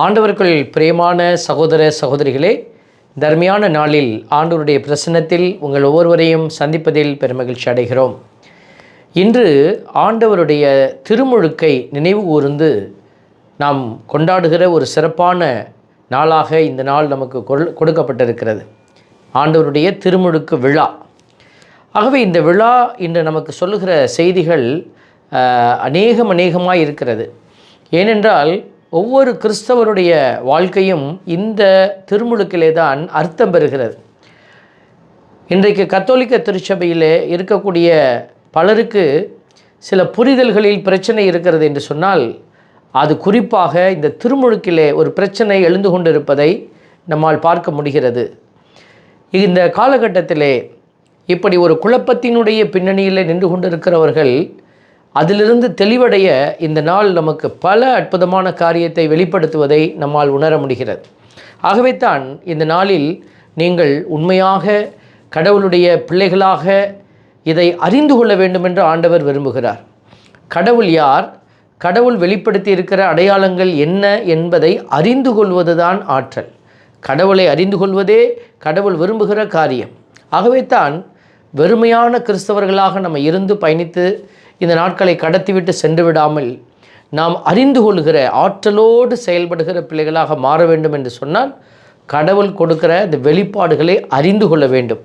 ஆண்டவர்கள் பிரியமான சகோதர சகோதரிகளே தர்மையான நாளில் ஆண்டவருடைய பிரசன்னத்தில் உங்கள் ஒவ்வொருவரையும் சந்திப்பதில் பெருமகிழ்ச்சி அடைகிறோம். இன்று ஆண்டவருடைய திருமுழுக்கை நினைவு கூர்ந்து நாம் கொண்டாடுகிற ஒரு சிறப்பான நாளாக இந்த நாள் நமக்கு கொள் கொடுக்கப்பட்டிருக்கிறது. ஆண்டவருடைய திருமுழுக்கு விழா. ஆகவே இந்த விழா இன்று நமக்கு சொல்லுகிற செய்திகள் அநேகம் அநேகமாக இருக்கிறது. ஏனென்றால் ஒவ்வொரு கிறிஸ்தவருடைய வாழ்க்கையும் இந்த திருமுழுக்கிலே தான் அர்த்தம் பெறுகிறது. இன்றைக்கு கத்தோலிக்க திருச்சபையிலே இருக்கக்கூடிய பலருக்கு சில புரிதல்களில் பிரச்சனை இருக்கிறது என்று சொன்னால் அது குறிப்பாக இந்த திருமுழுக்கிலே ஒரு பிரச்சனை எழுந்து கொண்டிருப்பதை நம்மால் பார்க்க முடிகிறது. இந்த காலகட்டத்திலே இப்படி ஒரு குழப்பத்தினுடைய பின்னணியில் நின்று கொண்டிருக்கிறவர்கள் அதிலிருந்து தெளிவடைய இந்த நாள் நமக்கு பல அற்புதமான காரியத்தை வெளிப்படுத்துவதை நம்மால் உணர முடிகிறது. ஆகவே தான் இந்த நாளில் நீங்கள் உண்மையாக கடவுளுடைய பிள்ளைகளாக இதை அறிந்து கொள்ள வேண்டும் என்று ஆண்டவர் விரும்புகிறார். கடவுள் யார்? கடவுள் வெளிப்படுத்தி இருக்கிற அடையாளங்கள் என்ன என்பதை அறிந்து கொள்வதுதான் ஆற்றல். கடவுளை அறிந்து கொள்வதே கடவுள் விரும்புகிற காரியம். ஆகவே தான் வெறுமையான கிறிஸ்தவர்களாக நம்ம இருந்து பயணித்து இந்த நாட்களை கடத்திவிட்டு சென்று விடாமல் நாம் அறிந்து கொள்கிற ஆற்றலோடு செயல்படுகிற பிள்ளைகளாக மாற வேண்டும் என்று சொன்னால் கடவுள் கொடுக்கிற இந்த வெளிப்பாடுகளை அறிந்து கொள்ள வேண்டும்.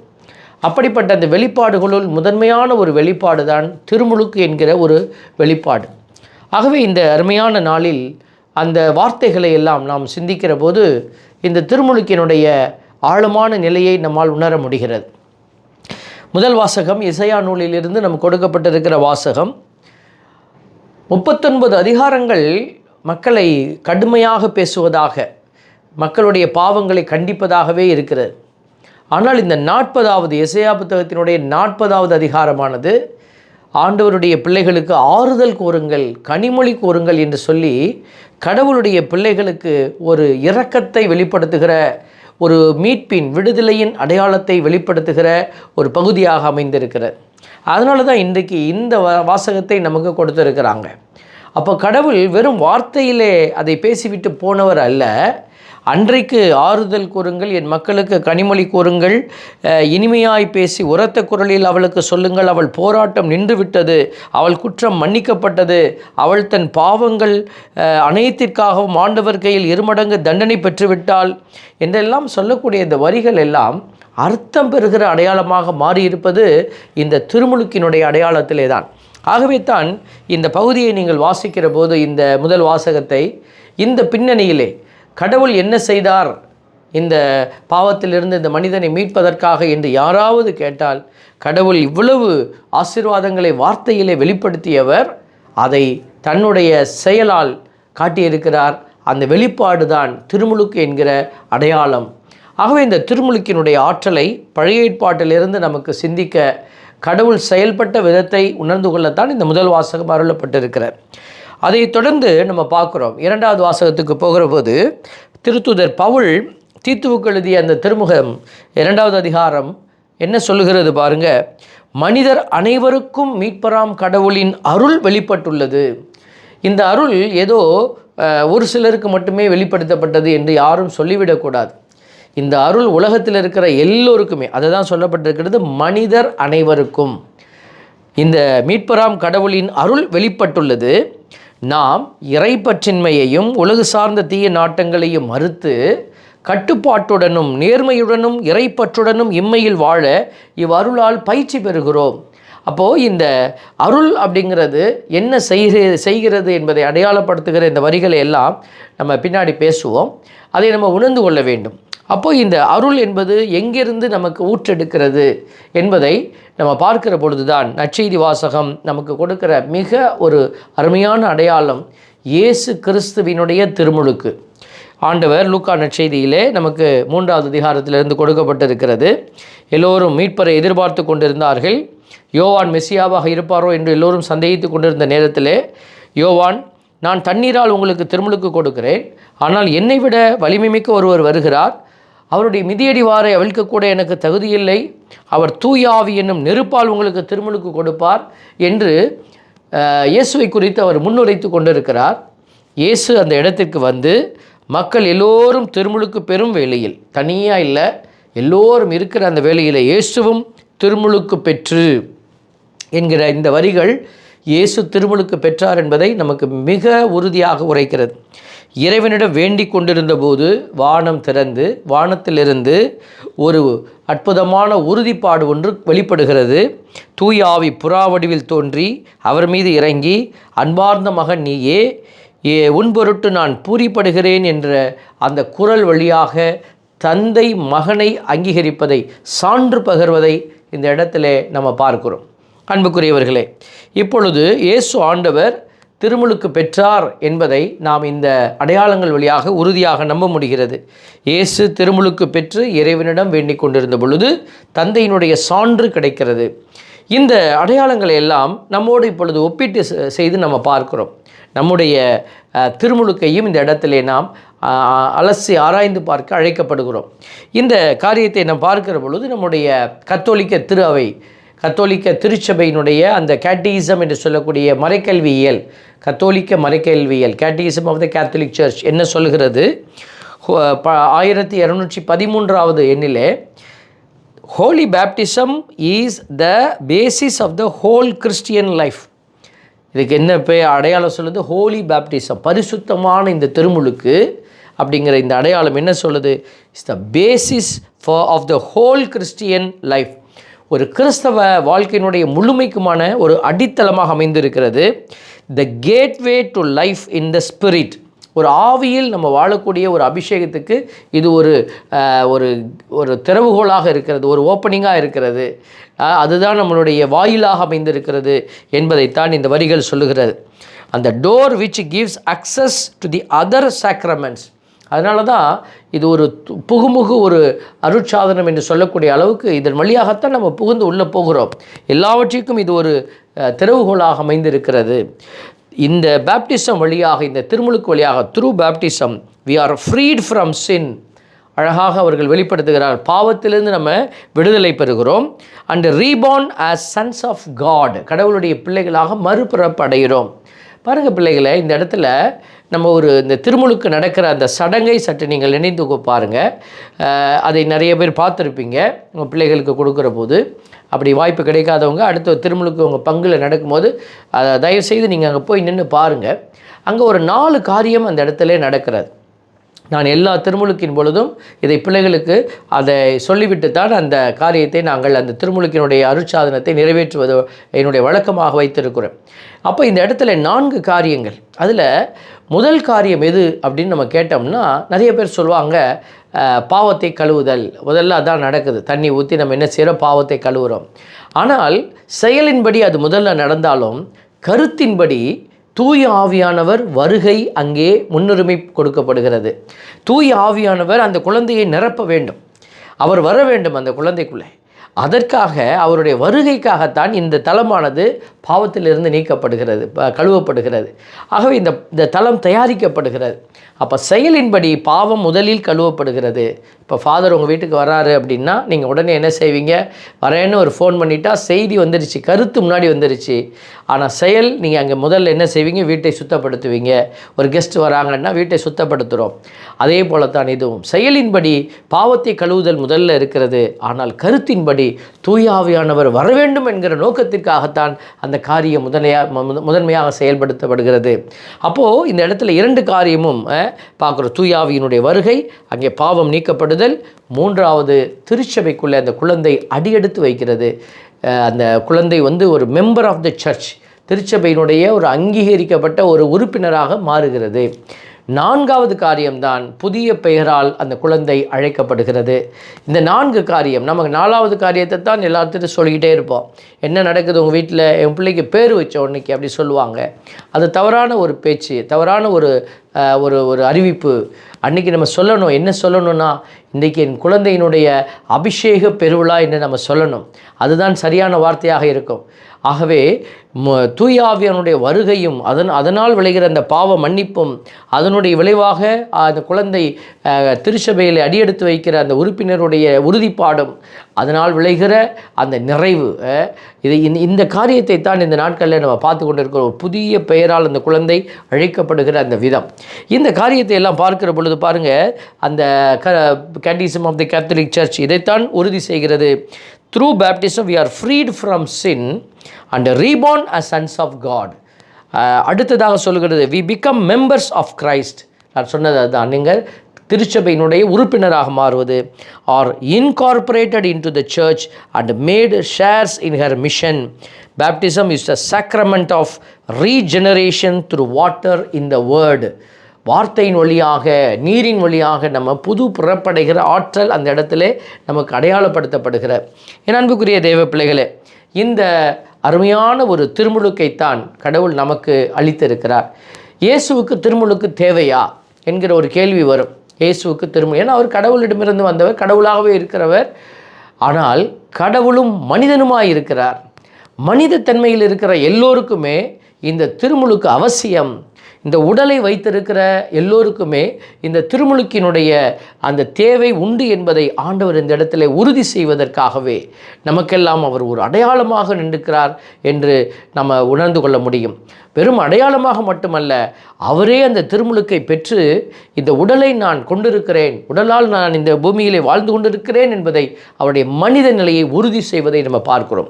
அப்படிப்பட்ட அந்த வெளிப்பாடுகளுள் முதன்மையான ஒரு வெளிப்பாடு தான் திருமுழுக்கு என்கிற ஒரு வெளிப்பாடு. ஆகவே இந்த அருமையான நாளில் அந்த வார்த்தைகளை எல்லாம் நாம் சிந்திக்கிற போது இந்த திருமுழுக்கினுடைய ஆழமான நிலையை நம்மால் உணர முடிகிறது. முதல் வாசகம் இசையா நூலிலிருந்து நமக்கு கொடுக்கப்பட்டிருக்கிற வாசகம். முப்பத்தொன்பது அதிகாரங்கள் மக்களை கடுமையாக பேசுவதாக மக்களுடைய பாவங்களை கண்டிப்பதாகவே இருக்கிறது. ஆனால் இந்த நாற்பதாவது இசையா புத்தகத்தினுடைய நாற்பதாவது அதிகாரமானது ஆண்டவருடைய பிள்ளைகளுக்கு ஆறுதல் கூறுங்கள் கனிமொழி கூறுங்கள் என்று சொல்லி கடவுளுடைய பிள்ளைகளுக்கு ஒரு இரக்கத்தை வெளிப்படுத்துகிற ஒரு மீட்பின் விடுதலையின் அடையாளத்தை வெளிப்படுத்துகிற ஒரு பகுதியாக அமைந்திருக்கிறது. அதனால தான் இன்றைக்கு இந்த வாசகத்தை நமக்கு கொடுத்துருக்கிறாங்க. அப்போ கடவுள் வெறும் வார்த்தையிலே அதை பேசிவிட்டு போனவர் அல்ல. அன்றைக்கு ஆறுதல் கூறுங்கள் என் மக்களுக்கு கனிமொழி கூறுங்கள். இனிமையாய் பேசி உரத்த குரலில் அவளுக்கு சொல்லுங்கள் அவள் போராட்டம் நின்றுவிட்டது அவள் குற்றம் மன்னிக்கப்பட்டது அவள் தன் பாவங்கள் அனைத்திற்காகவும் ஆண்டவர் கையில் இருமடங்கு தண்டனை பெற்றுவிட்டாள் என்றெல்லாம் சொல்லக்கூடிய இந்த வரிகள் எல்லாம் அர்த்தம் பெறுகிற அடையாளமாக மாறியிருப்பது இந்த திருமுழுக்கினுடைய அடையாளத்திலே தான் ஆகவே தான் இந்த பகுதியை நீங்கள் வாசிக்கிற போது இந்த முதல் வாசகத்தை இந்த பின்னணியிலே கடவுள் என்ன செய்தார்? இந்த பாவத்திலிருந்து இந்த மனிதனை மீட்பதற்காக என்று யாராவது கேட்டால் கடவுள் இவ்வளவு ஆசீர்வாதங்களை வார்த்தையிலே வெளிப்படுத்தியவர் அதை தன்னுடைய செயலால் காட்டியிருக்கிறார். அந்த வெளிப்பாடு தான் திருமுழுக்கு என்கிற அடையாளம். ஆகவே இந்த திருமுழுக்கினுடைய ஆற்றலை பழைய ஏற்பாட்டிலிருந்து நமக்கு சிந்திக்க கடவுள் செயல்பட்ட விதத்தை உணர்ந்து கொள்ளத்தான் இந்த முதல் வாசகம் அருளப்பட்டிருக்கிறார் அதை தொடர்ந்து நம்ம பார்க்குறோம். இரண்டாவது வாசகத்துக்கு போகிற போது திருத்துதர் பவுல் தீத்துவுக்கு எழுதிய அந்த திருமுகம் இரண்டாவது அதிகாரம் என்ன சொல்லுகிறது பாருங்க. மனிதர் அனைவருக்கும் மீட்பராம் கடவுளின் அருள் வெளிப்பட்டுள்ளது. இந்த அருள் ஏதோ ஒரு சிலருக்கு மட்டுமே வெளிப்படுத்தப்பட்டது என்று யாரும் சொல்லிவிடக்கூடாது இந்த அருள் உலகத்தில் இருக்கிற எல்லோருக்குமே அதை தான் சொல்லப்பட்டிருக்கிறது மனிதர் அனைவருக்கும். இந்த மீட்பராம் கடவுளின் அருள் வெளிப்பட்டுள்ளது. நாம் இறைப்பற்றின்மையையும் உலகு சார்ந்த தீய நாட்டங்களையும் மறுத்து கட்டுப்பாட்டுடனும் நேர்மையுடனும் இறைப்பற்றுடனும் இம்மையில் வாழ இவ்வருளால் பயிற்சி பெறுகிறோம். அப்போது இந்த அருள் அப்படிங்கிறது என்ன செய்கிறது செய்கிறது என்பதை அடையாளப்படுத்துகிற இந்த வரிகளை எல்லாம் நம்ம பின்னாடி பேசுவோம். அதை நம்ம உணர்ந்து கொள்ள வேண்டும். அப்போது இந்த அருள் என்பது எங்கிருந்து நமக்கு ஊற்றெடுக்கிறது என்பதை நம்ம பார்க்கிற பொழுதுதான் நற்செய்தி வாசகம் நமக்கு கொடுக்கிற மிக ஒரு அருமையான அடையாளம் இயேசு கிறிஸ்துவினுடைய திருமுழுக்கு. ஆண்டவர் லூக்கா நற்செய்தியிலே நமக்கு மூன்றாவது அதிகாரத்திலிருந்து கொடுக்கப்பட்டிருக்கிறது. எல்லோரும் மீட்பரை எதிர்பார்த்து கொண்டிருந்தார்கள். யோவான் மெசியாவாக இருப்பாரோ என்று எல்லோரும் சந்தேகித்து கொண்டிருந்த நேரத்திலே யோவான் நான் தண்ணீரால் உங்களுக்கு திருமுழுக்கு கொடுக்கிறேன். ஆனால் என்னை விட வலிமை மிக்க ஒருவர் வருகிறார். அவருடைய மிதியடி வாரை அவிழ்க்கக்கூட எனக்கு தகுதியில்லை. அவர் தூயாவி என்னும் நெருப்பால் உங்களுக்கு திருமுழுக்கு கொடுப்பார் என்று இயேசுவை குறித்து அவர் முன்னுரைத்து கொண்டிருக்கிறார். இயேசு அந்த இடத்திற்கு வந்து மக்கள் எல்லோரும் திருமுழுக்கு பெறும் வேலையில் தனியாக இல்லை எல்லோரும் இருக்கிற அந்த வேலையில் இயேசுவும் திருமுழுக்கு பெற்று. என்கிற இந்த வரிகள் இயேசு திருமுழுக்கு பெற்றார் என்பதை நமக்கு மிக உறுதியாக உரைக்கிறது. இறைவனிடம் வேண்டிக் கொண்டிருந்த போது வானம் திறந்து வானத்திலிருந்து ஒரு அற்புதமான உறுதிப்பாடு ஒன்று வெளிப்படுகிறது. தூய ஆவி புறாவடிவில் தோன்றி அவர் மீது இறங்கி அன்பார்ந்த மகன் நீயே ஏ உன்பொருட்டு நான் பூரிப்படுகிறேன் என்ற அந்த குரல் வழியாக தந்தை மகனை அங்கீகரிப்பதை சான்று பகர்வதை இந்த இடத்துல நம்ம பார்க்கிறோம். அன்புக்குரியவர்களே இப்பொழுது இயேசு ஆண்டவர் திருமுழுக்கு பெற்றார் என்பதை நாம் இந்த அடையாளங்கள் வழியாக உறுதியாக நம்ப முடிகிறது. இயேசு திருமுழுக்கு பெற்று இறைவனிடம் வேண்டிக் கொண்டிருந்த பொழுது தந்தையினுடைய சான்று கிடைக்கிறது. இந்த அடையாளங்களை எல்லாம் நம்மோடு இப்பொழுது ஒப்பிட்டு செ- செய்து நம்ம பார்க்கிறோம். நம்முடைய திருமுழுக்கையும் இந்த இடத்திலே நாம் அலசி ஆராய்ந்து பார்க்க அழைக்கப்படுகிறோம். இந்த காரியத்தை நாம் பார்க்கிற பொழுது நம்முடைய கத்தோலிக்க திரு அவை கத்தோலிக்க திருச்சபையினுடைய அந்த கேட்டிசம் என்று சொல்லக்கூடிய மறைக்கல்வியியல் கத்தோலிக்க மறைக்கல்வியல் catechism of the catholic church என்ன சொல்கிறது? ஹோ- ப- ஆயிரத்தி இரநூற்றி பதிமூன்றாவது எண்ணிலே holy baptism is the basis of the whole Christian life இதுக்கு என்ன பே அடையாளம் சொல்லுது? ஹோலி பேப்டிசம் பரிசுத்தமான இந்த திருமுழுக்கு அப்படிங்கிற இந்த அடையாளம் என்ன சொல்லுது? Is the basis for of the whole Christian life ஒரு கிறிஸ்தவ வாழ்க்கையினுடைய முழுமைக்குமான ஒரு அடித்தளமாக அமைந்திருக்கிறது. The gateway to life in the spirit ஒரு ஆவியில் நம்ம வாழக்கூடிய ஒரு அபிஷேகத்துக்கு இது ஒரு ஒரு ஒரு திறவுகோலாக இருக்கிறது ஒரு ஓப்பனிங்காக இருக்கிறது. அதுதான் நம்மளுடைய வாயிலாக அமைந்திருக்கிறது என்பதைத்தான் இந்த வரிகள் சொல்லுகிறது. அந்த door which gives access to the other sacraments அதனால தான் இது ஒரு து- புகுமுகு ஒரு அருட்சாதனம் என்று சொல்லக்கூடிய அளவுக்கு இதன் வழியாகத்தான் நம்ம புகுந்து உள்ளே போகிறோம். எல்லாவற்றிற்கும் இது ஒரு திறவுகோளாக திறவுகோலாக அமைந்திருக்கிறது. இந்த பேப்டிசம் வழியாக இந்த திருமுழுக்கு வழியாக through baptism we are freed from sin அழகாக அவர்கள் வெளிப்படுத்துகிறார். பாவத்திலிருந்து நம்ம விடுதலை பெறுகிறோம். And reborn as sons of God கடவுளுடைய பிள்ளைகளாக மறுபிறப்பு அடைகிறோம். பாருங்கள் பிள்ளைகளை இந்த இடத்துல நம்ம ஒரு இந்த திருமுழுக்கு நடக்கிற அந்த சடங்கை சற்று நீங்கள் நினைந்து பாருங்கள் அதை நிறைய பேர் பார்த்துருப்பீங்க. உங்கள் பிள்ளைகளுக்கு கொடுக்குற போது அப்படி வாய்ப்பு கிடைக்காதவங்க அடுத்த திருமுழுக்கு உங்கள் பங்கில் நடக்கும்போது அதை தயவுசெய்து நீங்கள் அங்கே போய் நின்று பாருங்கள் அங்கே ஒரு நாலு காரியம் அந்த இடத்துல நடக்கிறது. நான் எல்லா திருமுழுக்கின் பொழுதும் இதை பிள்ளைகளுக்கு அதை சொல்லிவிட்டு தான் அந்த காரியத்தை நாங்கள் அந்த திருமுழுக்கினுடைய அருட்சாதனத்தை நிறைவேற்றுவது என்னுடைய வழக்கமாக வைத்திருக்கிறோம். அப்போ இந்த இடத்துல நான்கு காரியங்கள். அதில் முதல் காரியம் எது அப்படின்னு நம்ம கேட்டோம்னா நிறைய பேர் சொல்லுவாங்க பாவத்தை கழுவுதல். முதல்ல அதான் நடக்குது. தண்ணி ஊற்றி நம்ம என்ன செய்கிறோம் பாவத்தை கழுவுறோம். ஆனால் செயலின்படி அது முதல்ல நடந்தாலும் கருத்தின்படி தூய ஆவியானவர் வருகை அங்கே முன்னுரிமை கொடுக்கப்படுகிறது. தூய ஆவியானவர் அந்த குழந்தையை நிரப்ப வேண்டும். அவர் வர வேண்டும் அந்த குழந்தைக்குள்ளே. அதற்காக அவருடைய வருகைக்காகத்தான் இந்த தலமானது பாவத்திலிருந்து நீக்கப்படுகிறது ப- கழுவப்படுகிறது. ஆகவே இந்த இந்த தலம் தயாரிக்கப்படுகிறது. அப்போ செயலின்படி பாவம் முதலில் கழுவப்படுகிறது. இப்போ ஃபாதர் உங்கள் வீட்டுக்கு வராரு அப்படின்னா நீங்கள் உடனே என்ன செய்வீங்க? வரேன்னு ஒரு ஃபோன் பண்ணிட்டா செய்தி வந்துருச்சு கருத்து முன்னாடி வந்துருச்சு. ஆனால் செயல் நீங்கள் அங்கே முதல்ல என்ன செய்வீங்க? வீட்டை சுத்தப்படுத்துவீங்க. ஒரு கெஸ்ட் வராங்கன்னா வீட்டை சுத்தப்படுத்துகிறோம் அதே போல தான் இதுவும். செயலின்படி பாவத்தை கழுவுதல் முதல்ல இருக்கிறது. ஆனால் கருத்தின்படி தூயாவியானவர் வர வேண்டும் என்கிற நோக்கத்திற்காகத்தான் அந்த காரியம் முதன்மையாக மு- முதன்மையாக செயல்படுத்தப்படுகிறது. அப்போது இந்த இடத்துல இரண்டு காரியமும் பார்க்குறோம். தூயாவியினுடைய வருகை அங்கே பாவம் நீக்கப்படுதல் மூன்றாவது திருச்சபைக்குள்ளே அந்த குழந்தை அடியெடுத்து வைக்கிறது. அந்த குழந்தை வந்து ஒரு மெம்பர் ஆஃப் த சர்ச் திருச்சபையினுடைய ஒரு அங்கீகரிக்கப்பட்ட ஒரு உறுப்பினராக மாறுகிறது. நான்காவது காரியம்தான் புதிய பெயரால் அந்த குழந்தை அழைக்கப்படுகிறது. இந்த நான்கு காரியம் நமக்கு நாலாவது காரியத்தை தான் எல்லாத்துட்டும் சொல்லிக்கிட்டே இருப்போம். என்ன நடக்குது உங்கள் வீட்டில் என் பிள்ளைக்கு பேர் வச்ச உன்னைக்கு அப்படி சொல்லுவாங்க. அது தவறான ஒரு பேச்சு தவறான ஒரு ஒரு ஒரு அறிவிப்பு. அன்றைக்கி நம்ம சொல்லணும். என்ன சொல்லணும்னா இன்றைக்கி என் குழந்தையினுடைய அபிஷேக பெருவிழா என்று நம்ம சொல்லணும். அதுதான் சரியான வார்த்தையாக இருக்கும். ஆகவே ம- தூயாவியனுடைய வருகையும் அதன் அதனால் விளைகிற அந்த பாவ மன்னிப்பும் அதனுடைய விளைவாக அந்த குழந்தை திருச்சபையில் அடியெடுத்து வைக்கிற அந்த உறுப்பினருடைய உறுதிப்பாடும் அதனால் விளைகிற அந்த நிறைவு இதை இது இந்த- இந்த காரியத்தை தான் இந்த நாட்களில் நம்ம பார்த்து கொண்டிருக்கிற ஒரு புதிய பெயரால் அந்த குழந்தை அழைக்கப்படுகிற அந்த விதம். இந்த காரியத்தை எல்லாம் பார்க்கிற பொழுது பாருங்க அந்த க catechism of the catholic church இதைத்தான் உறுதி செய்கிறது. Through baptism we are freed from sin and reborn a sons of God அடுத்ததாக சொல்கிறது we become members of Christ நான் சொன்னது அதுதான். நீங்கள் திருச்சபையினுடைய உறுப்பினராக மாறுவது are incorporated into the church and made shares in her mission baptism is the sacrament of regeneration through water in the word வார்த்தையின் வழியாக நீரின் வழியாக நம்ம புது புறப்படைகிற ஆற்றல் அந்த இடத்துல நமக்கு அடையாளப்படுத்தப்படுகிற. என் அன்புக்குரிய தெய்வ பிள்ளைகளே இந்த அருமையான ஒரு திருமுழுக்கைத்தான் கடவுள் நமக்கு அளித்திருக்கிறார். இயேசுவுக்கு திருமுழுக்கு தேவையா? என்கிற ஒரு கேள்வி வரும். இயேசுவுக்கு திருமுழு ஏன்னா அவர் கடவுளிடமிருந்து வந்தவர் கடவுளாகவே இருக்கிறவர். ஆனால் கடவுளும் மனிதனுமாய் இருக்கிறார். மனித தன்மையில் இருக்கிற எல்லோருக்குமே இந்த திருமுழுக்கு அவசியம். இந்த உடலை வைத்திருக்கிற எல்லோருக்குமே இந்த திருமுழுக்கினுடைய அந்த தேவை உண்டு என்பதை ஆண்டவர் இந்த இடத்துல உறுதி செய்வதற்காகவே நமக்கெல்லாம் அவர் ஒரு அடையாளமாக நின்றுக்கிறார் என்று நம்ம உணர்ந்து கொள்ள முடியும். வெறும் அடையாளமாக மட்டுமல்ல அவரே அந்த திருமுழுக்கை பெற்று இந்த உடலை நான் கொண்டிருக்கிறேன் உடலால் நான் இந்த பூமியிலே வாழ்ந்து கொண்டிருக்கிறேன் என்பதை அவருடைய மனித நிலையை உறுதி செய்வதை நம்ம பார்க்கிறோம்.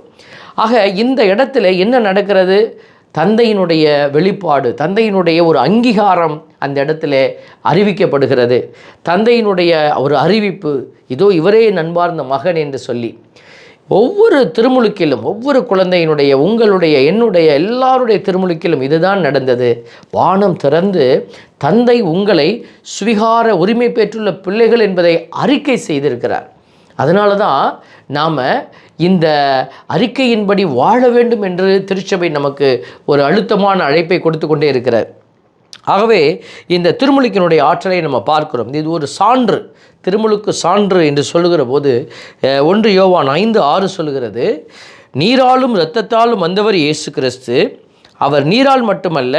ஆக இந்த இடத்துல என்ன நடக்கிறது? தந்தையினுடைய வெளிப்பாடு தந்தையினுடைய ஒரு அங்கீகாரம் அந்த இடத்துல அறிவிக்கப்படுகிறது. தந்தையினுடைய ஒரு அறிவிப்பு இதோ இவரே நண்பார்ந்த மகன் என்று சொல்லி ஒவ்வொரு திருமுழுக்கிலும் ஒவ்வொரு குழந்தையினுடைய உங்களுடைய என்னுடைய எல்லாருடைய திருமுழுக்கிலும் இதுதான் நடந்தது. வானம் திறந்து தந்தை உங்களை சுவிகார உரிமை பெற்றுள்ள பிள்ளைகள் என்பதை அறிக்கை செய்திருக்கிறார். அதனால தான் நாம் இந்த அறிக்கையின்படி வாழ வேண்டும் என்று திருச்சபை நமக்கு ஒரு அழுத்தமான அழைப்பை கொடுத்து கொண்டே இருக்கிறார். ஆகவே இந்த திருமுழுக்கினுடைய ஆற்றலை நம்ம பார்க்கிறோம். இது ஒரு சான்று திருமுழுக்கு சான்று என்று சொல்லுகிற போது ஒன்று யோவான் ஐந்து ஆறு சொல்லுகிறது நீராலும் இரத்தத்தாலும் வந்தவர் இயேசு கிறிஸ்து. அவர் நீரால் மட்டுமல்ல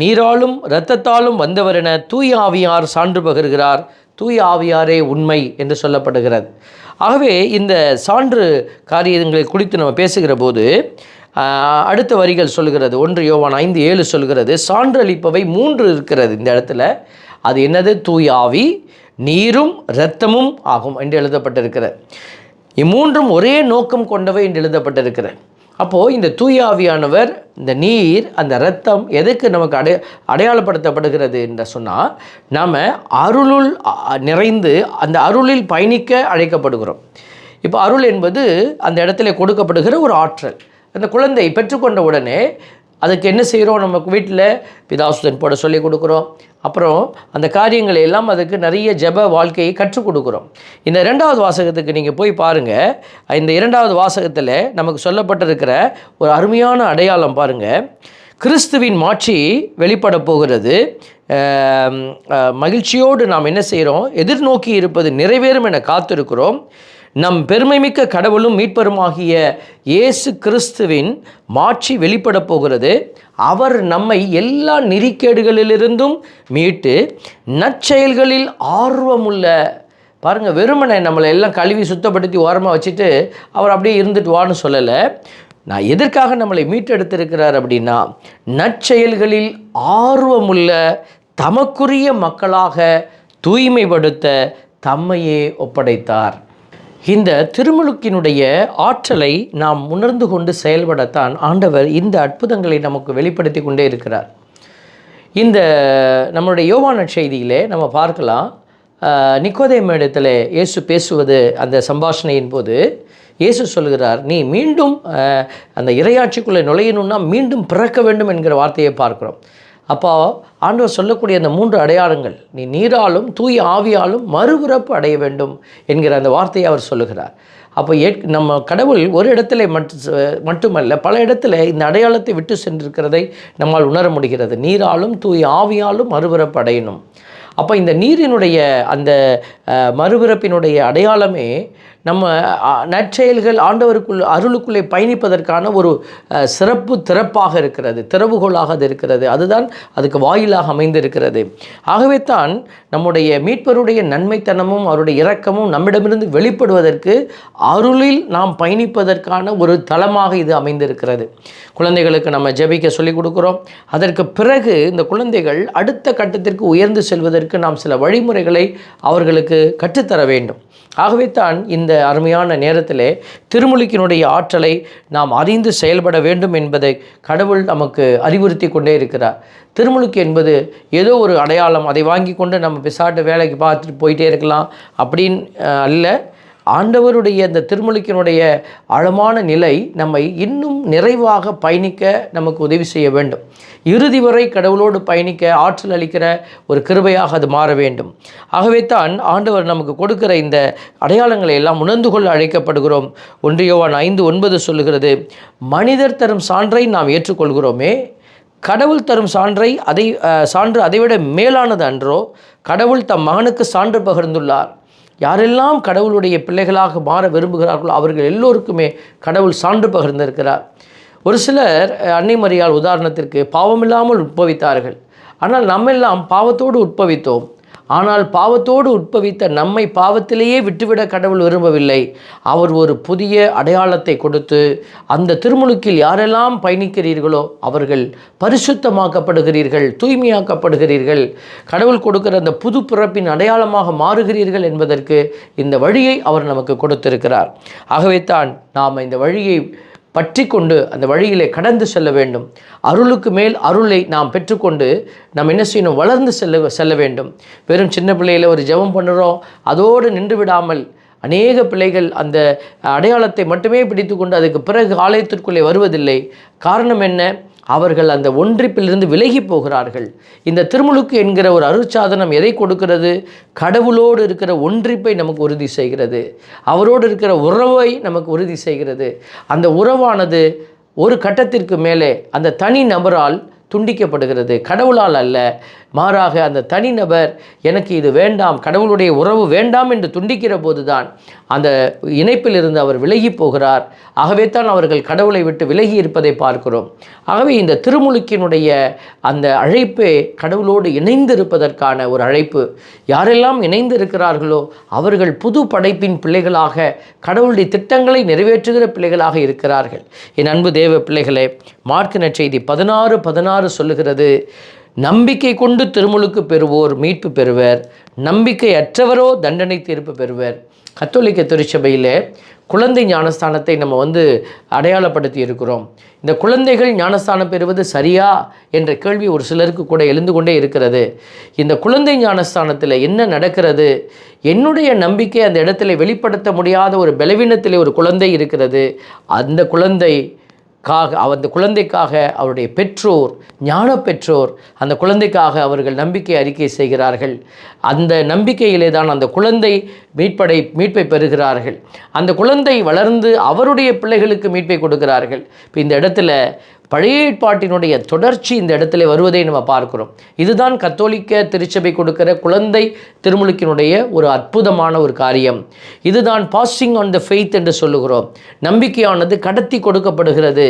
நீராலும் இரத்தத்தாலும் வந்தவர் என தூய ஆவியார் சான்று பகிர்கிறார். தூய ஆவியாரே உண்மை என்று சொல்லப்படுகிறது. ஆகவே இந்த சான்று காரியங்களை குறித்து நம்ம பேசுகிற போது அடுத்த வரிகள் சொல்கிறது ஒன்று யோவான் ஐந்து ஏழு சொல்கிறது சான்றளிப்பவை மூன்று இருக்கிறது இந்த இடத்துல. அது என்னது? தூயாவி நீரும் இரத்தமும் ஆகும் என்று எழுதப்பட்டிருக்கிறது. இம்மூன்றும் ஒரே நோக்கம் கொண்டவை என்று எழுதப்பட்டிருக்கிறது. அப்போது இந்த தூயாவியானவர் இந்த நீர் அந்த ரத்தம் எதுக்கு நமக்கு அடை அடையாளப்படுத்தப்படுகிறது என்று சொன்னால் நாம் அருளுள் நிறைந்து அந்த அருளில் பயணிக்க அழைக்கப்படுகிறோம். இப்போ அருள் என்பது அந்த இடத்துல கொடுக்கப்படுகிற ஒரு ஆற்றல். அந்த குழந்தை பெற்றுக்கொண்ட உடனே அதுக்கு என்ன செய்கிறோம் நம்ம வீட்டில் பிதாசுதன் போட சொல்லி கொடுக்குறோம். அப்புறம் அந்த காரியங்களை எல்லாம் அதுக்கு நிறைய ஜெப வாழ்க்கையை கற்றுக் கொடுக்குறோம். இந்த இரண்டாவது வாசகத்துக்கு நீங்கள் போய் பாருங்கள் இந்த இரண்டாவது வாசகத்தில் நமக்கு சொல்லப்பட்டிருக்கிற ஒரு அருமையான அடையாளம் பாருங்கள் கிறிஸ்துவின் மாட்சி வெளிப்பட போகிறது. மகிழ்ச்சியோடு நாம் என்ன செய்கிறோம் எதிர்நோக்கி இருப்பது நிறைவேறும் என காத்திருக்கிறோம். நம் பெருமைமிக்க கடவுளும் மீட்பருமாகிய இயேசு கிறிஸ்துவின் மாட்சி வெளிப்பட போகிறது. அவர் நம்மை எல்லா நெறிக்கேடுகளிலிருந்தும் மீட்டு நற்செயல்களில் ஆர்வமுள்ள பாருங்கள் வெறுமனை நம்மளை எல்லாம் கழுவி சுத்தப்படுத்தி ஓரமாக வச்சுட்டு அவர் அப்படியே இருந்துட்டு வான்னு சொல்லலை. நான் எதற்காக நம்மளை மீட்டெடுத்திருக்கிறார் அப்படின்னா நற்செயல்களில் ஆர்வமுள்ள தமக்குரிய மக்களாக தூய்மைப்படுத்த தம்மையே ஒப்படைத்தார். இந்த திருமுழுக்கினுடைய ஆற்றலை நாம் உணர்ந்து கொண்டு செயல்படத்தான் ஆண்டவர் இந்த அற்புதங்களை நமக்கு வெளிப்படுத்தி கொண்டே இருக்கிறார். இந்த நம்மளுடைய யோவான செய்தியிலே நம்ம பார்க்கலாம். நிக்கோதயம் இடத்துல இயேசு பேசுவது அந்த சம்பாஷணையின் போது இயேசு சொல்கிறார் நீ மீண்டும் அந்த இரையாட்சிக்குள்ளே நுழையணும்னா மீண்டும் பிறக்க வேண்டும் என்கிற வார்த்தையை பார்க்குறோம். அப்போ ஆண்டவர் சொல்லக்கூடிய அந்த மூன்று அடையாளங்கள் நீ நீராலும் தூய் ஆவியாலும் மறுபிறப்பு அடைய வேண்டும் என்கிற அந்த வார்த்தையை அவர் சொல்லுகிறார். அப்போ ஏற் நம்ம கடவுள் ஒரு இடத்துல மட்டு மட்டுமல்ல பல இடத்துல இந்த அடையாளத்தை விட்டு சென்றிருக்கிறதை நம்மால் உணர முடிகிறது. நீராலும் தூய் ஆவியாலும் மறுபிறப்பு அடையணும். அப்போ இந்த நீரினுடைய அந்த மறுபிறப்பினுடைய அடையாளமே நம்ம நற்செயல்கள் ஆண்டவருக்குள் அருளுக்குள்ளே பயணிப்பதற்கான ஒரு சிறப்பு திறப்பாக இருக்கிறது திறவுகோலாக அது இருக்கிறது. அதுதான் அதுக்கு வாயிலாக அமைந்திருக்கிறது. ஆகவே தான் நம்முடைய மீட்பருடைய நன்மைத்தனமும் அவருடைய இரக்கமும் நம்மிடமிருந்து வெளிப்படுவதற்கு அருளில் நாம் பயணிப்பதற்கான ஒரு தளமாக இது அமைந்திருக்கிறது. குழந்தைகளுக்கு நம்ம ஜெபிக்க சொல்லிக் கொடுக்குறோம். அதற்கு பிறகு இந்த குழந்தைகள் அடுத்த கட்டத்திற்கு உயர்ந்து செல்வதற்கு நாம் சில வழிமுறைகளை அவர்களுக்கு கற்றுத்தர வேண்டும். ஆகவே தான் இந்த அருமையான நேரத்திலே திருமுழுக்கினுடைய ஆற்றலை நாம் அறிந்து செயல்பட வேண்டும் என்பதை கடவுள் நமக்கு அறிவுறுத்தி கொண்டே இருக்கிறார். திருமுழுக்கு என்பது ஏதோ ஒரு அடையாளம். அதை வாங்கி கொண்டு நம்ம பிசாட்டு வேலைக்கு பார்த்துட்டு போயிட்டே இருக்கலாம். அப்படின்னு அல்ல. ஆண்டவருடைய இந்த திருமுழுக்கினுடைய ஆழமான நிலை நம்மை இன்னும் நிறைவாக பயணிக்க நமக்கு உதவி செய்ய வேண்டும். இறுதி வரை கடவுளோடு பயணிக்க ஆற்றல் அளிக்கிற ஒரு கிருபையாக அது மாற வேண்டும். ஆகவே தான் ஆண்டவர் நமக்கு கொடுக்கிற இந்த அடையாளங்களை எல்லாம் உணர்ந்து கொள்ள அழைக்கப்படுகிறோம். ஒன்றியவான் ஐந்து ஒன்பது சொல்லுகிறது மனிதர் தரும் சான்றை நாம் ஏற்றுக்கொள்கிறோமே. கடவுள் தரும் சான்றை அதை சான்று அதைவிட மேலானது அன்றோ. கடவுள் தம் மகனுக்கு சான்று பகிர்ந்துள்ளார். யாரெல்லாம் கடவுளுடைய பிள்ளைகளாக மாற விரும்புகிறார்களோ அவர்கள் எல்லோருக்குமே கடவுள் சான்று பகிர்ந்திருக்கிறார். ஒரு சிலர் அஹ், அன்னை மரியாள் உதாரணத்திற்கு பாவமில்லாமல் உட்பவித்தார்கள். ஆனால் நம்மெல்லாம் பாவத்தோடு உட்பவித்தோம். ஆனால் பாவத்தோடு உட்பவித்த நம்மை பாவத்திலேயே விட்டுவிட கடவுள் விரும்பவில்லை. அவர் ஒரு புதிய அடையாளத்தை கொடுத்து அந்த திருமுழுக்கில் யாரெல்லாம் பயணிக்கிறீர்களோ அவர்கள் பரிசுத்தமாக்கப்படுகிறீர்கள் தூய்மையாக்கப்படுகிறீர்கள். கடவுள் கொடுக்கிற அந்த புது பிறப்பின் அடையாளமாக மாறுகிறீர்கள் என்பதற்கு இந்த வழியை அவர் நமக்கு கொடுத்திருக்கிறார். ஆகவே தான் நாம் இந்த வழியை பற்றி கொண்டு அந்த வழியிலே கடந்து செல்ல வேண்டும். அருளுக்கு மேல் அருளை நாம் பெற்றுக்கொண்டு நாம் என்ன செய்யணும்? வளர்ந்து செல்ல செல்ல வேண்டும். வெறும் சின்ன பிள்ளையில் ஒரு ஜெபம் பண்ணுறோம் அதோடு நின்று விடாமல் அநேக பிள்ளைகள் அந்த அடையாளத்தை மட்டுமே பிடித்துக்கொண்டு அதுக்கு பிறகு ஆலயத்திற்குள்ளே வருவதில்லை. காரணம் என்ன? அவர்கள் அந்த ஒன்றிப்பிலிருந்து விலகி போகிறார்கள். இந்த திருமுழுக்கு என்கிற ஒரு அருட்சாதனம் எதை கொடுக்கிறது? கடவுளோடு இருக்கிற ஒன்றிப்பை நமக்கு உறுதி செய்கிறது. அவரோடு இருக்கிற உறவை நமக்கு உறுதி செய்கிறது. அந்த உறவானது ஒரு கட்டத்திற்கு மேலே அந்த தனி நபரால் துண்டிக்கப்படுகிறது. கடவுளால் அல்ல. மாறாக அந்த தனிநபர் எனக்கு இது வேண்டாம் கடவுளுடைய உறவு வேண்டாம் என்று துண்டிக்கிற போதுதான் அந்த இணைப்பிலிருந்து அவர் விலகி போகிறார். ஆகவே தான் அவர்கள் கடவுளை விட்டு விலகி இருப்பதை பார்க்கிறோம். ஆகவே இந்த திருமுழுக்கினுடைய அந்த அழைப்பே கடவுளோடு இணைந்து இருப்பதற்கான ஒரு அழைப்பு. யாரெல்லாம் இணைந்து இருக்கிறார்களோ அவர்கள் புது படைப்பின் பிள்ளைகளாக கடவுளுடைய திட்டங்களை நிறைவேற்றுகிற பிள்ளைகளாக இருக்கிறார்கள். என் அன்பு தேவ பிள்ளைகளே மார்க் நற்செய்தி பதினாறு பதினாறு சொல்லுகிறது நம்பிக்கை கொண்டு திருமுழுக்கு பெறுவோர் மீட்பு பெறுவர் நம்பிக்கை அற்றவரோ தண்டனை தீர்ப்பு பெறுவர். கத்தோலிக்க திருச்சபையில் குழந்தை ஞானஸ்தானத்தை நம்ம வந்து அடையாளப்படுத்தி இருக்கிறோம். இந்த குழந்தைகள் ஞானஸ்தானம் பெறுவது சரியா என்ற கேள்வி ஒரு சிலருக்கு கூட எழுந்து கொண்டே இருக்கிறது. இந்த குழந்தை ஞானஸ்தானத்தில் என்ன நடக்கிறது? என்னுடைய நம்பிக்கை அந்த இடத்துல வெளிப்படுத்த முடியாத ஒரு பலவீனத்தில் ஒரு குழந்தை இருக்கிறது. அந்த குழந்தை காக அந்த குழந்தைக்காக அவருடைய பெற்றோர் ஞான பெற்றோர் அந்த குழந்தைக்காக அவர்கள் நம்பிக்கை அறிக்கை செய்கிறார்கள். அந்த நம்பிக்கையிலே தான் அந்த குழந்தை மீட்படை மீட்பை பெறுகிறார்கள். அந்த குழந்தை வளர்ந்து அவருடைய பிள்ளைகளுக்கு மீட்பை கொடுக்கிறார்கள். இப்போ இந்த இடத்துல பழைய ஏற்பாட்டினுடைய தொடர்ச்சி இந்த இடத்துல வருவதை நம்ம பார்க்கிறோம். இதுதான் கத்தோலிக்க திருச்சபை கொடுக்கிற குழந்தை திருமுழுக்கினுடைய ஒரு அற்புதமான ஒரு காரியம். இதுதான் பாசிங் ஆன் த ஃபெய்த் என்று சொல்லுகிறோம். நம்பிக்கையானது கடத்தி கொடுக்கப்படுகிறது.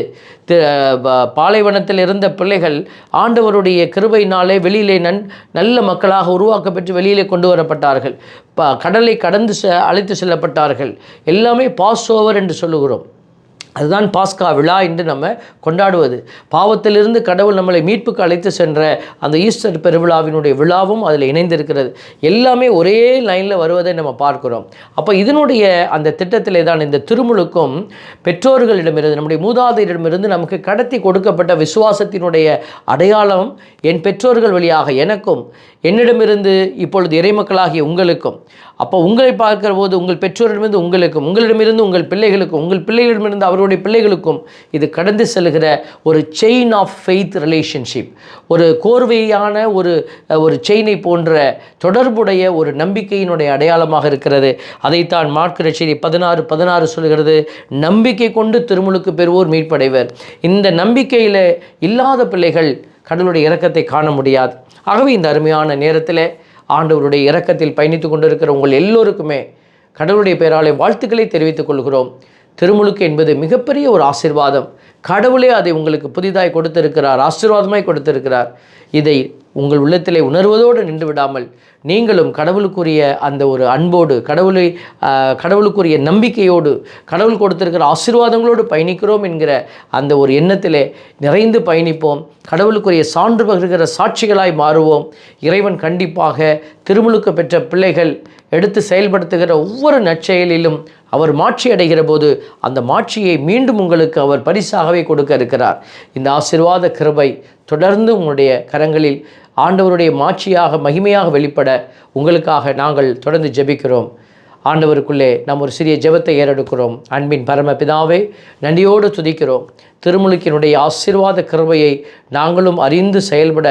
பாலைவனத்தில் இருந்த பிள்ளைகள் ஆண்டவருடைய கிருபையினாலே வெளியிலே நன் நல்ல மக்களாக உருவாக்கப்பட்டு வெளியிலே கொண்டு வரப்பட்டார்கள். ப கடலை கடந்து செ அழைத்து செல்லப்பட்டார்கள். எல்லாமே பாஸ் ஓவர் என்று சொல்லுகிறோம். அதுதான் பாஸ்கா விழா என்று நம்ம கொண்டாடுவது. பாவத்திலிருந்து கடவுள் நம்மளை மீட்புக்கு அழைத்து சென்ற அந்த ஈஸ்டர் பெருவிழாவினுடைய விழாவும் அதில் இணைந்திருக்கிறது. எல்லாமே ஒரே லைனில் வருவதை நம்ம பார்க்கிறோம். அப்போ இதனுடைய அந்த திட்டத்திலே தான் இந்த திருமுழுக்கும் பெற்றோர்களிடமிருந்து நம்முடைய மூதாதையரிடமிருந்து நமக்கு கடத்தி கொடுக்கப்பட்ட விசுவாசத்தினுடைய அடையாளம் என் பெற்றோர்கள் வழியாக எனக்கும் என்னிடமிருந்து இப்பொழுது இறைமக்களாகிய உங்களுக்கும் அப்போ உங்களை பார்க்கிற போது உங்கள் பெற்றோரிடமிருந்து உங்களுக்கும் உங்களிடமிருந்து உங்கள் பிள்ளைகளுக்கும் உங்கள் பிள்ளைகளிடமிருந்து அவருடைய பிள்ளைகளுக்கும் இது கடந்து செல்கிற ஒரு செயின் ஆஃப் ஃபெய்த் ரிலேஷன்ஷிப் ஒரு கோர்வையான ஒரு ஒரு செயினை போன்ற தொடர்புடைய ஒரு நம்பிக்கையினுடைய அடையாளமாக இருக்கிறது. அதைத்தான் மார்க்கு செய்தி பதினாறு பதினாறு சொல்கிறது நம்பிக்கை கொண்டு திருமுழுக்கு பெறுவோர் மீட்படைவர். இந்த நம்பிக்கையில் இல்லாத பிள்ளைகள் கடவுளுடைய இறக்கத்தை காண முடியாது. ஆகவே இந்த அருமையான நேரத்தில் ஆண்டவருடைய இரக்கத்தில் பயணித்து கொண்டிருக்கிற உங்கள் எல்லோருக்குமே கடவுளுடைய பெயராலே வாழ்த்துக்களை தெரிவித்துக் கொள்கிறோம். திருமுழுக்கு என்பது மிகப்பெரிய ஒரு ஆசீர்வாதம். கடவுளே அதை உங்களுக்கு புதிதாய் கொடுத்திருக்கிறார் ஆசீர்வாதமாய் கொடுத்திருக்கிறார். இதை உங்கள் உள்ளத்திலே உணர்வதோடு நின்று விடாமல் நீங்களும் கடவுளுக்குரிய அந்த ஒரு அன்போடு கடவுளை கடவுளுக்குரிய நம்பிக்கையோடு கடவுள் கொடுத்திருக்கிற ஆசீர்வாதங்களோடு பயணிக்கிறோம் என்கிற அந்த ஒரு எண்ணத்திலே நிறைந்து பயணிப்போம். கடவுளுக்குரிய சான்று பகிர்கிற சாட்சிகளாய் மாறுவோம். இறைவன் கண்டிப்பாக திருமுழுக்கு பெற்ற பிள்ளைகள் எடுத்து செயல்படுத்துகிற ஒவ்வொரு நற்செயலிலும் அவர் மாட்சி அடைகிற போது அந்த மாட்சியை மீண்டும் உங்களுக்கு அவர் பரிசாகவே கொடுக்க இருக்கிறார். இந்த ஆசிர்வாத கிருபை தொடர்ந்து உங்களுடைய கரங்களில் ஆண்டவருடைய மாட்சியாக மகிமையாக வெளிப்பட உங்களுக்காக நாங்கள் தொடர்ந்து ஜெபிக்கிறோம். ஆண்டவருக்குள்ளே நாம் ஒரு சிறிய ஜெபத்தை ஏறெடுக்கிறோம். அன்பின் பரமபிதாவே நன்றியோடு துதிக்கிறோம். திருமுழுக்கினுடைய ஆசீர்வாத கிருபையை நாங்களும் அறிந்து செயல்பட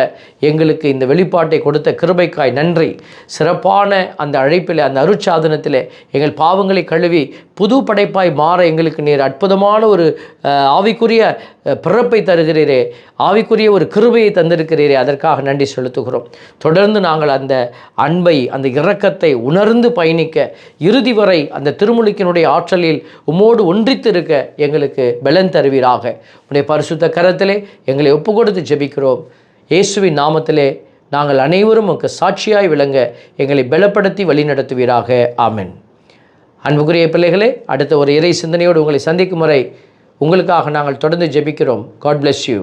எங்களுக்கு இந்த வெளிப்பாட்டை கொடுத்த கிருபைக்காய் நன்றி. சிறப்பான அந்த அழைப்பில் அந்த அருட்சாதனத்தில் எங்கள் பாவங்களை கழுவி புது படைப்பாய் மாற எங்களுக்கு நீர் அற்புதமான ஒரு ஆவிக்குரிய பிறப்பை தருகிறீரே. ஆவிக்குரிய ஒரு கிருபையை தந்திருக்கிறீரே. அதற்காக நன்றி செலுத்துகிறோம். தொடர்ந்து நாங்கள் அந்த அன்பை அந்த இரக்கத்தை உணர்ந்து பயணிக்க இறுதி வரை அந்த திருமுழுக்கினுடைய ஆற்றலில் உம்மோடு ஒன்றித்திருக்க எங்களுக்கு பலன் தருவீராக. உடைய பரிசுத்த கரத்திலே எங்களை ஒப்பு கொடுத்து ஜெபிக்கிறோம். இயேசுவின் நாமத்திலே நாங்கள் அனைவரும் உமக்கு சாட்சியாய் விளங்க எங்களை பலப்படுத்தி வழிநடத்துவீராக. ஆமென். அன்புக்குரிய பிள்ளைகளே அடுத்த ஒரு இறை சிந்தனையோடு உங்களை சந்திக்கும் வரை உங்களுக்காக நாங்கள் தொடர்ந்து ஜெபிக்கிறோம். God bless you